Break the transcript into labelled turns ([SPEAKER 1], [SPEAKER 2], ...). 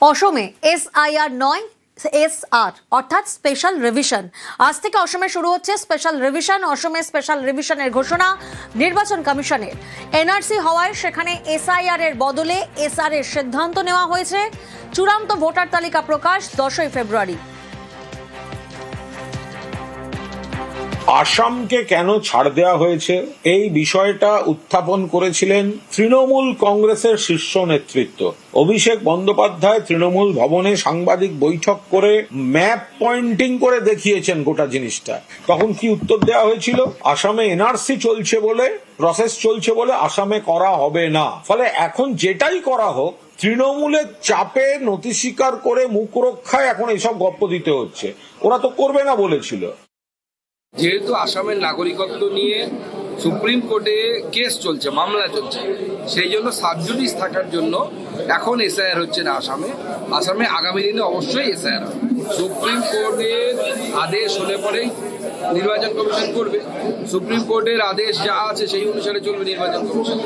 [SPEAKER 1] অসমে এসআইআর নয় এসআর অর্থাৎ স্পেশাল রিভিশন আজ থেকে অসমে শুরু হচ্ছে স্পেশাল রিভিশন অসমে স্পেশাল রিভিশনের ঘোষণা নির্বাচন কমিশনের। এনআরসি হওয়ায় সেখানে এসআইআর এর বদলে এসআর এর সিদ্ধান্ত নেওয়া হয়েছে। চূড়ান্ত ভোটার তালিকা প্রকাশ দশই ফেব্রুয়ারি।
[SPEAKER 2] আসামকে কেন ছাড় দেওয়া হয়েছে? এই বিষয়টা উত্থাপন করেছিলেন তৃণমূল কংগ্রেসের শীর্ষ নেতৃত্ব। অভিষেক বন্দ্যোপাধ্যায় তৃণমূল ভবনে সাংবাদিক বৈঠক করে ম্যাপ পয়েন্টিং করে দেখিয়েছেন গোটা জিনিসটা। তখন কি উত্তর দেওয়া হয়েছিল? আসামে এনআরসি চলছে বলে প্রসেস চলছে বলে আসামে করা হবে না। ফলে এখন যেটাই করা হোক, তৃণমূলের চাপে নথি স্বীকার করে মুখ রক্ষায় এখন এইসব গপ্প দিতে হচ্ছে। ওরা তো করবে না বলেছিল।
[SPEAKER 3] যেহেতু আসামের নাগরিকত্ব নিয়ে সুপ্রিম কোর্টে কেস চলছে, মামলা চলছে, সেই জন্য সাবজুডিস থাকার জন্য এখন এসআইআর হচ্ছে না আসামে। আসামে আগামী দিনে অবশ্যই এসআইআর হবে। সুপ্রিম কোর্টের আদেশ হলে পরেই নির্বাচন কমিশন করবে। সুপ্রিম কোর্টের আদেশ যা আছে সেই অনুসারে চলবে নির্বাচন কমিশন।